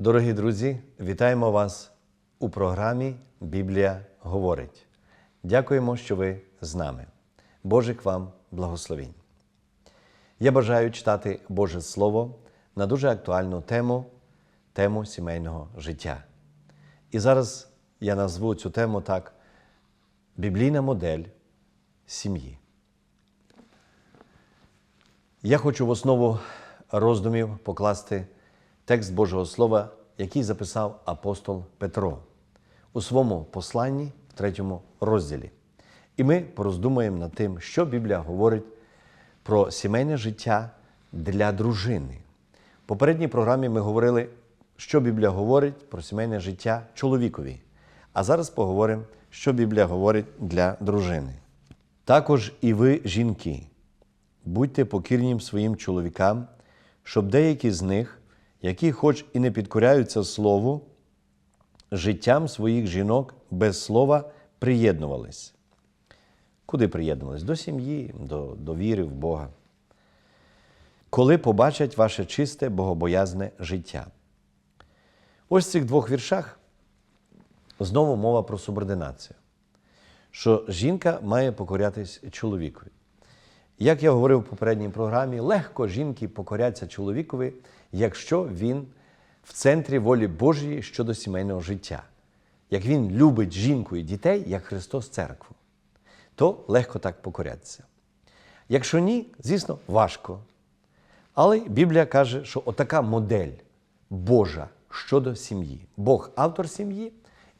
Дорогі друзі, вітаємо вас у програмі Біблія говорить. Дякуємо, що ви з нами. Божик вам благословінь. Я бажаю читати Боже Слово на дуже актуальну тему тему сімейного життя. І зараз я назву цю тему так: Біблійна модель сім'ї. Я хочу в основу роздумів покласти текст Божого Слова, який записав апостол Петро у своєму посланні в третьому розділі. І ми пороздумаємо над тим, що Біблія говорить про сімейне життя для дружини. В попередній програмі ми говорили, що Біблія говорить про сімейне життя чоловікові. А зараз поговоримо, що Біблія говорить для дружини. Також і ви, жінки, будьте покірнім своїм чоловікам, щоб деякі з них, які хоч і не підкоряються слову, життям своїх жінок без слова приєднувались. Куди приєднувались? До сім'ї, до, до віри в Бога. Коли побачать ваше чисте, богобоязне життя. Ось в цих двох віршах знову мова про субординацію, що жінка має покорятись чоловікові. Як я говорив в попередній програмі, легко жінки покоряться чоловікові, якщо він в центрі волі Божої щодо сімейного життя. Як він любить жінку і дітей, як Христос церкву, то легко так покорятися. Якщо ні, звісно, важко. Але Біблія каже, що отака модель Божа щодо сім'ї. Бог автор сім'ї,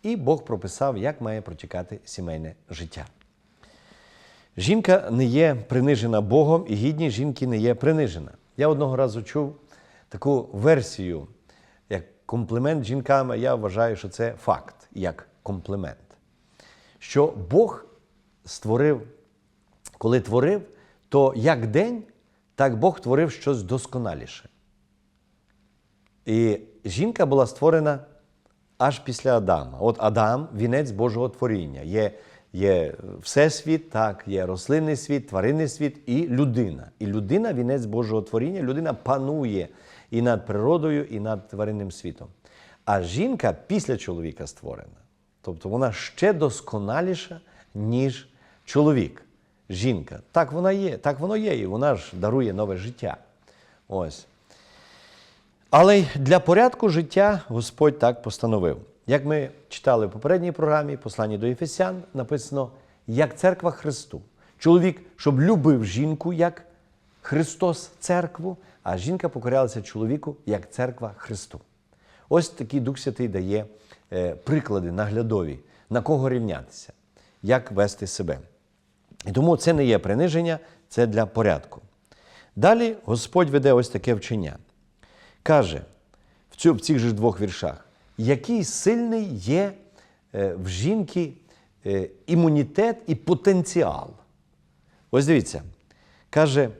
і Бог прописав, як має протікати сімейне життя. Жінка не є принижена Богом, і гідність жінки не є принижена. Я одного разу чув таку версію, як комплімент жінкам, а я вважаю, що це факт, як комплімент. Що Бог створив, коли творив, то як день, так Бог творив щось досконаліше. І жінка була створена аж після Адама. От Адам вінець Божого творіння. Є Є всесвіт, так, є рослинний світ, тваринний світ і людина. І людина вінець Божого творіння, людина панує і над природою, і над тваринним світом. А жінка після чоловіка створена. Тобто вона ще досконаліша, ніж чоловік. Жінка. Так вона є, так воно є, і вона ж дарує нове життя. Ось. Але для порядку життя Господь так постановив. Як ми читали в попередній програмі, посланні до Єфесян, написано як церква Христу. Чоловік, щоб любив жінку як Христос церкву, а жінка покорялася чоловіку як церква Христу. Ось такий Дух Святий дає е, приклади наглядові, на кого рівнятися, як вести себе. І тому це не є приниження, це для порядку. Далі Господь веде ось таке вчення. Каже в цих же двох віршах який сильний є в жінки імунітет і потенціал. Ось дивіться, каже,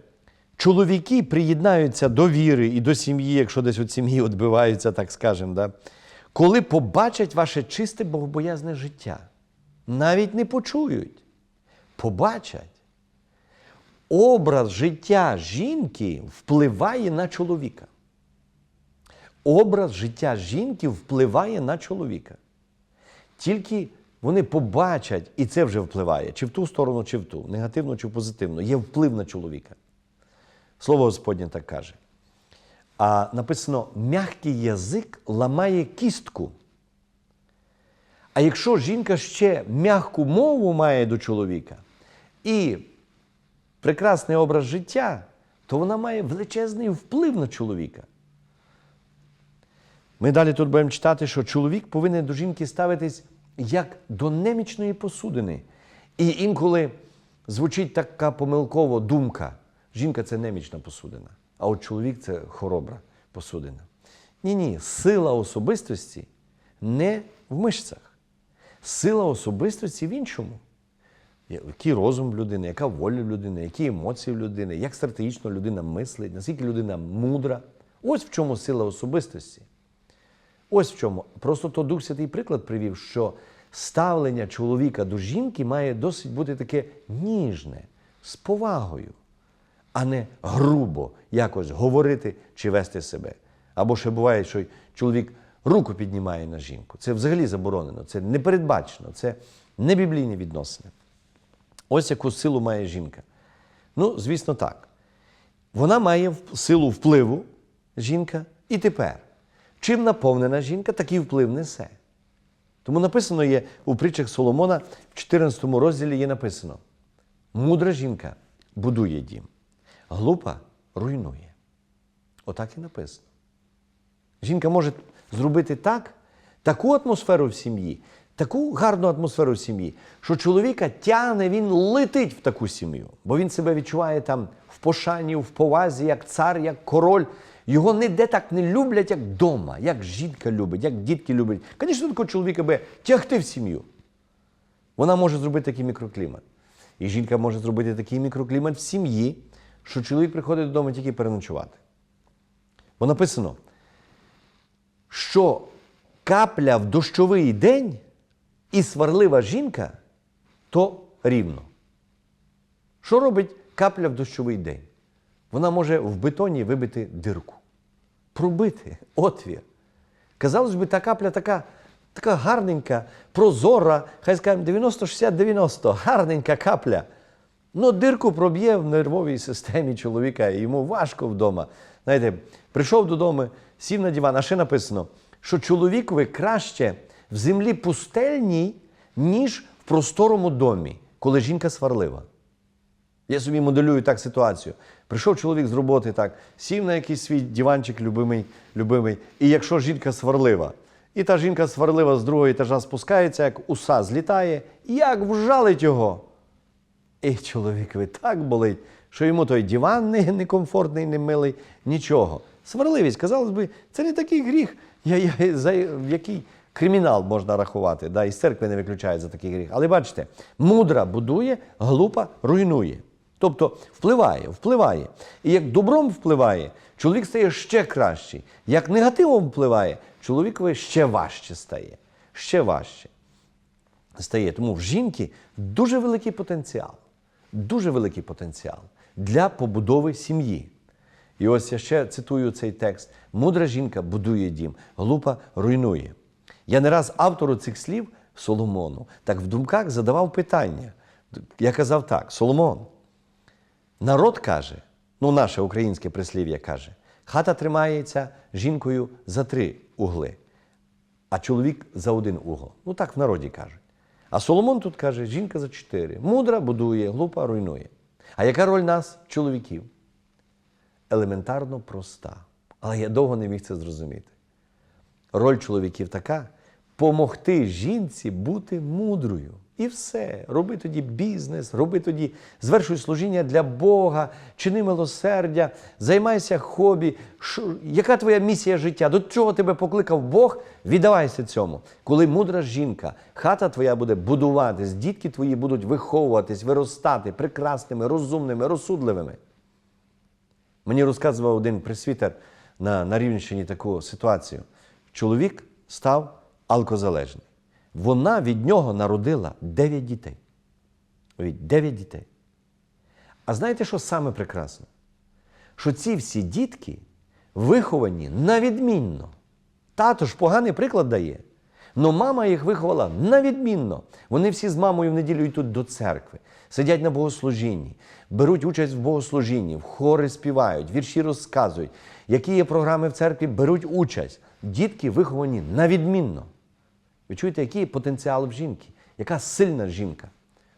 чоловіки приєднаються до віри і до сім'ї, якщо десь від сім'ї відбиваються, так скажемо, да? коли побачать ваше чисте богобоязне життя. Навіть не почують, побачать. Образ життя жінки впливає на чоловіка образ життя жінки впливає на чоловіка. Тільки вони побачать, і це вже впливає, чи в ту сторону, чи в ту, негативно чи позитивно, є вплив на чоловіка. Слово Господнє так каже. А написано: м'який язик ламає кістку. А якщо жінка ще м'яку мову має до чоловіка і прекрасний образ життя, то вона має величезний вплив на чоловіка. Ми далі тут будемо читати, що чоловік повинен до жінки ставитись як до немічної посудини. І інколи звучить така помилкова думка: жінка це немічна посудина, а от чоловік це хоробра посудина. Ні, ні, сила особистості не в мишцях. Сила особистості в іншому. Який розум людини, яка воля людини, які емоції в людини, як стратегічно людина мислить, наскільки людина мудра. Ось в чому сила особистості. Ось в чому. Просто то Дух Святий приклад привів, що ставлення чоловіка до жінки має досить бути таке ніжне, з повагою, а не грубо якось говорити чи вести себе. Або ще буває, що чоловік руку піднімає на жінку. Це взагалі заборонено, це не передбачено, це не біблійні відносини. Ось яку силу має жінка. Ну, звісно, так. Вона має силу впливу жінка і тепер. Чим наповнена жінка, такий вплив несе. Тому написано є у притчах Соломона, в 14 розділі є написано: мудра жінка будує дім, глупа руйнує. Отак і написано. Жінка може зробити так, таку атмосферу в сім'ї, таку гарну атмосферу в сім'ї, що чоловіка тягне, він летить в таку сім'ю, бо він себе відчуває там в пошані, в повазі, як цар, як король. Його ніде так не люблять, як вдома, як жінка любить, як дітки люблять. Звісно, такого чоловіка би тягти в сім'ю. Вона може зробити такий мікроклімат. І жінка може зробити такий мікроклімат в сім'ї, що чоловік приходить додому тільки переночувати. Бо написано, що капля в дощовий день і сварлива жінка то рівно. Що робить капля в дощовий день? Вона може в бетоні вибити дирку, пробити отвір. Казалось би, та капля така, така гарненька, прозора, хай скажемо 90-60-90, гарненька капля. Ну, дирку проб'є в нервовій системі чоловіка, і йому важко вдома. Знаєте, прийшов додому, сів на диван, а ще написано, що чоловікові краще в землі пустельній, ніж в просторому домі, коли жінка сварлива. Я собі моделюю так ситуацію. Прийшов чоловік з роботи, так, сів на якийсь свій диванчик любимий, любимий, і якщо жінка сварлива, і та жінка сварлива з другого етажа спускається, як уса злітає, як вжалить його. І чоловікові так болить, що йому той диван не, некомфортний, не милий, нічого. Сварливість, казалось би, це не такий гріх, я, я, за який кримінал можна рахувати. Да, і з церкви не виключають за такий гріх. Але бачите, мудра будує, глупа руйнує. Тобто впливає, впливає. І як добром впливає, чоловік стає ще кращий. Як негативом впливає, чоловікові ще важче стає. Ще важче стає. Тому в жінки дуже великий потенціал, дуже великий потенціал для побудови сім'ї. І ось я ще цитую цей текст: мудра жінка будує дім, глупа руйнує. Я не раз автору цих слів Соломону так в думках задавав питання. Я казав так: Соломон, народ каже, ну наше українське прислів'я каже, хата тримається жінкою за три угли, а чоловік за один угол. Ну так в народі кажуть. А Соломон тут каже, жінка за чотири. Мудра будує, глупа руйнує. А яка роль нас, чоловіків? Елементарно проста. Але я довго не міг це зрозуміти. Роль чоловіків така помогти жінці бути мудрою. І все. Роби тоді бізнес, роби тоді, звершуй служіння для Бога, чини милосердя, займайся хобі. Шо- яка твоя місія життя? До чого тебе покликав Бог? Віддавайся цьому. Коли мудра жінка, хата твоя буде будуватись, дітки твої будуть виховуватись, виростати прекрасними, розумними, розсудливими. Мені розказував один пресвітер на, на Рівненщині таку ситуацію. Чоловік став алкозалежний. Вона від нього народила 9 дітей. Уявіть, 9 дітей. А знаєте, що саме прекрасне? Що ці всі дітки виховані на відмінно. Тато ж поганий приклад дає. Но мама їх виховала на відмінно. Вони всі з мамою в неділю йдуть до церкви, сидять на богослужінні, беруть участь в богослужінні, в хори співають, вірші розказують. Які є програми в церкві, беруть участь. Дітки виховані на відмінно. Ви чуєте, який потенціал в жінки? Яка сильна жінка?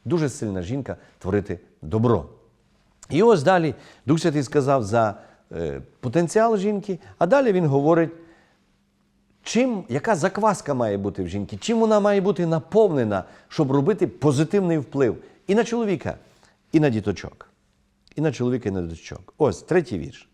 Дуже сильна жінка творити добро. І ось далі Дух Святий сказав за е, потенціал жінки, а далі він говорить, чим, яка закваска має бути в жінки, чим вона має бути наповнена, щоб робити позитивний вплив і на чоловіка, і на діточок. І на чоловіка, і на діточок. Ось третій вірш.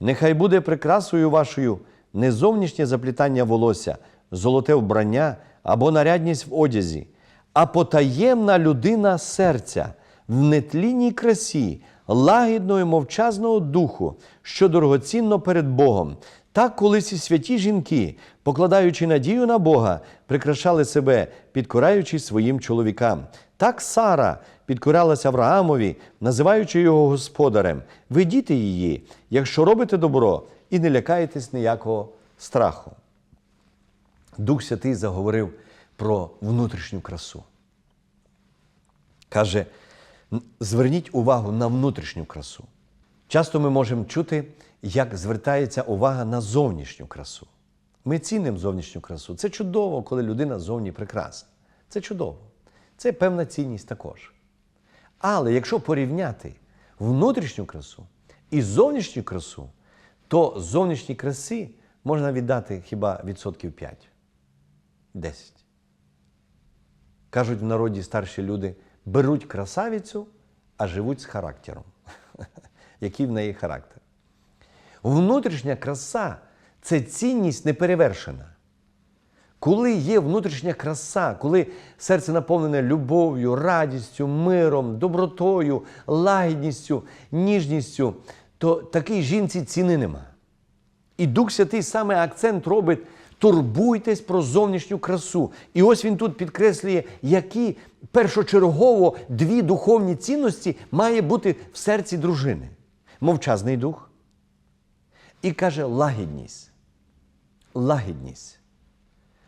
Нехай буде прикрасою вашою не зовнішнє заплітання волосся, золоте вбрання або нарядність в одязі, а потаємна людина серця в нетлінній красі, лагідного мовчазного духу, що дорогоцінно перед Богом. Так колись і святі жінки, покладаючи надію на Бога, прикрашали себе, підкораючись своїм чоловікам. Так Сара підкорялася Авраамові, називаючи його господарем. Ведіте її, якщо робите добро, і не лякаєтесь ніякого страху. Дух Святий заговорив про внутрішню красу. Каже, зверніть увагу на внутрішню красу. Часто ми можемо чути, як звертається увага на зовнішню красу. Ми цінимо зовнішню красу. Це чудово, коли людина зовні прекрасна. Це чудово. Це певна цінність також. Але якщо порівняти внутрішню красу і зовнішню красу, то зовнішній красі можна віддати хіба відсотків 5. 10. Кажуть в народі старші люди, беруть красавицю, а живуть з характером. Який в неї характер? Внутрішня краса це цінність неперевершена. Коли є внутрішня краса, коли серце наповнене любов'ю, радістю, миром, добротою, лагідністю, ніжністю, то такій жінці ціни нема. І Дух Святий саме акцент робить: турбуйтесь про зовнішню красу. І ось він тут підкреслює, які першочергово дві духовні цінності має бути в серці дружини: мовчазний дух і каже лагідність. Лагідність.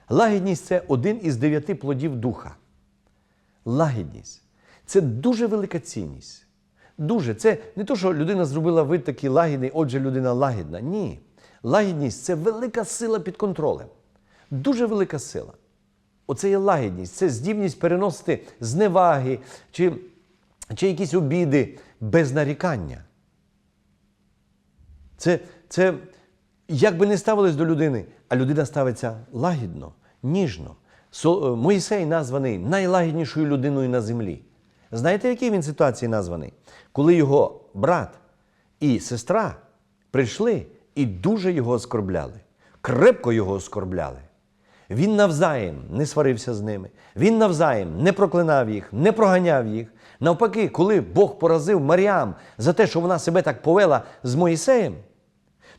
Лагідність це один із дев'яти плодів духа. Лагідність це дуже велика цінність. Дуже. Це не то, що людина зробила вид такий лагідний, отже, людина лагідна. Ні. Лагідність це велика сила під контролем. Дуже велика сила. Оце є лагідність, це здібність переносити зневаги чи, чи якісь обіди без нарікання. Це, це як би не ставилось до людини, а людина ставиться лагідно, ніжно. Е, Моїсей названий найлагіднішою людиною на землі. Знаєте, в якій він ситуації названий? Коли його брат і сестра прийшли і дуже його оскорбляли, крепко його оскорбляли. Він навзаєм не сварився з ними, він навзаєм не проклинав їх, не проганяв їх. Навпаки, коли Бог поразив Маріам за те, що вона себе так повела з Моїсеєм,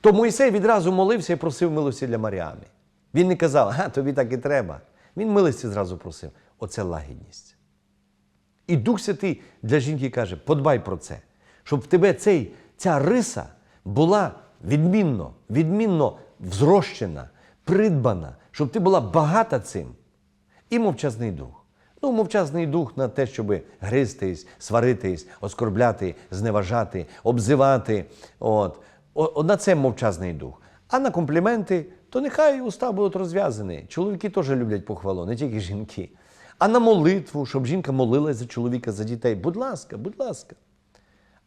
то Моїсей відразу молився і просив милості для Маріами. Він не казав, а тобі так і треба. Він милості зразу просив. Оце лагідність. І Дух Святий для жінки каже: подбай про це, щоб в тебе цей, ця риса була відмінно, відмінно взрощена, придбана, щоб ти була багата цим. І мовчазний дух. Ну, мовчазний дух на те, щоб гристись, сваритись, оскорбляти, зневажати, обзивати. От. О- о, на це мовчазний дух. А на компліменти, то нехай уста будуть розв'язані. Чоловіки теж люблять похвалу, не тільки жінки. А на молитву, щоб жінка молилась за чоловіка, за дітей. Будь ласка, будь ласка.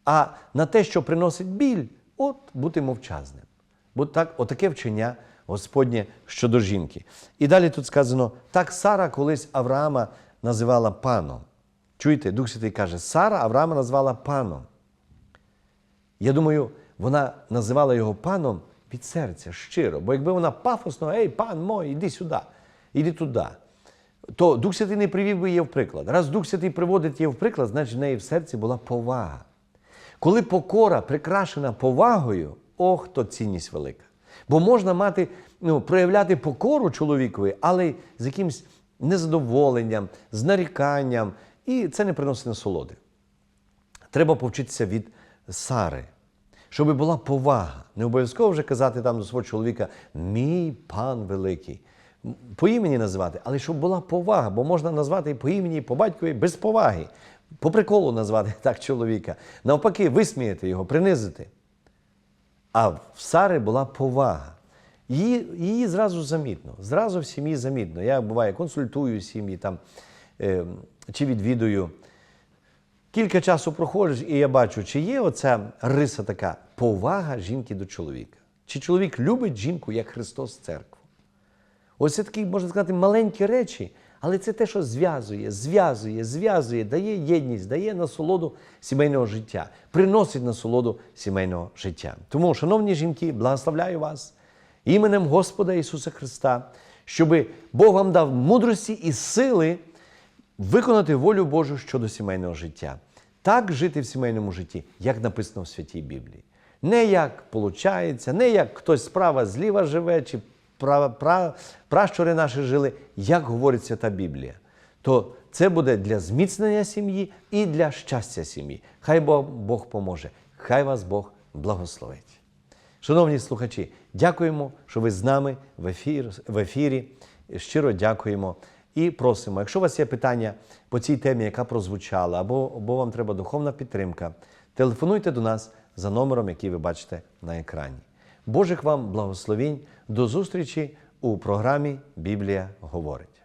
А на те, що приносить біль, от бути мовчазним. Бо так, отаке вчення Господнє щодо жінки. І далі тут сказано: так Сара колись Авраама називала паном. Чуєте, Дух Святий каже, Сара Авраама назвала паном. Я думаю, вона називала його паном від серця, щиро. Бо якби вона пафосно, ей, пан мой, іди сюди, іди туди, то Дух Святий не привів би її в приклад. Раз Дух Святий приводить її в приклад, значить в неї в серці була повага. Коли покора прикрашена повагою, ох, то цінність велика. Бо можна мати, ну, проявляти покору чоловікові, але з якимось незадоволенням, з наріканням, і це не приносить насолоди. Треба повчитися від Сари, щоб була повага. Не обов'язково вже казати там до свого чоловіка мій пан великий. По імені називати, але щоб була повага, бо можна назвати і по імені, і по батькові без поваги. По приколу назвати так чоловіка. Навпаки, висміяти його, принизити. А в Сари була повага. Її, її зразу замітно, зразу в сім'ї замітно. Я буває консультую сім'ї там, е, чи відвідую. Кілька часу проходиш, і я бачу, чи є оця риса така повага жінки до чоловіка. Чи чоловік любить жінку як Христос церкву? Ось це такі, можна сказати, маленькі речі, але це те, що зв'язує, зв'язує, зв'язує, дає єдність, дає насолоду сімейного життя, приносить насолоду сімейного життя. Тому, шановні жінки, благословляю вас іменем Господа Ісуса Христа, щоб Бог вам дав мудрості і сили виконати волю Божу щодо сімейного життя. Так жити в сімейному житті, як написано в Святій Біблії. Не як виходить, не як хтось справа зліва живе, чи пра, пра, пращури наші жили, як говорить Свята Біблія. То це буде для зміцнення сім'ї і для щастя сім'ї. Хай Бог, Бог поможе, хай вас Бог благословить. Шановні слухачі, дякуємо, що ви з нами в, ефір, в ефірі. щиро дякуємо і просимо, якщо у вас є питання по цій темі, яка прозвучала, або, або вам треба духовна підтримка, телефонуйте до нас за номером, який ви бачите на екрані. Божих вам благословінь. До зустрічі у програмі Біблія говорить.